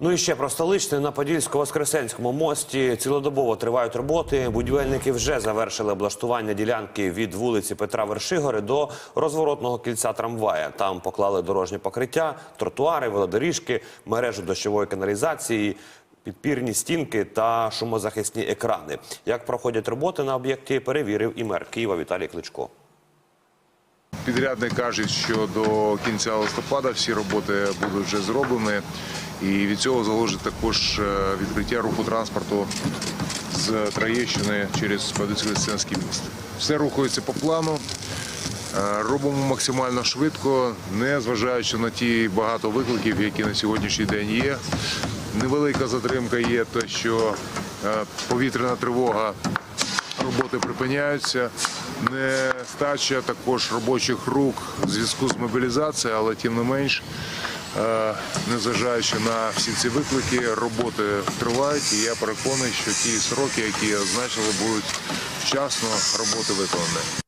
Ну і ще про столичне на Подільсько-Воскресенському мості цілодобово тривають роботи. Будівельники вже завершили облаштування ділянки від вулиці Петра Вершигори до розворотного кільця трамвая. Там поклали дорожнє покриття, тротуари, велодоріжки, мережу дощової каналізації. Підпірні стінки та шумозахисні екрани. Як проходять роботи на об'єкті, перевірив і мер Києва Віталій Кличко. Підрядник каже, що до кінця листопада всі роботи будуть вже зроблені. І від цього залежить також е, відкриття руху транспорту з Троєщини через Подільсько-Лисенський міст. Все рухається по плану. Е, Робимо максимально швидко, не зважаючи на ті багато викликів, які на сьогоднішній день є. Невелика затримка є, те, що е, повітряна тривога роботи припиняються. Нестача також робочих рук в зв'язку з мобілізацією, але тим не менш, незважаючи на всі ці виклики, роботи тривають. І я переконаний, що ті сроки, які означили, будуть вчасно роботи виконані.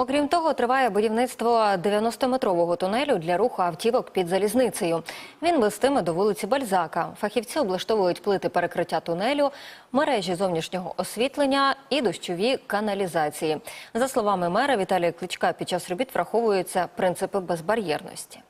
Окрім того, триває будівництво 90-метрового тунелю для руху автівок під залізницею. Він вестиме до вулиці Бальзака. Фахівці облаштовують плити перекриття тунелю, мережі зовнішнього освітлення і дощові каналізації. За словами мера Віталія Кличка, під час робіт враховуються принципи безбар'єрності.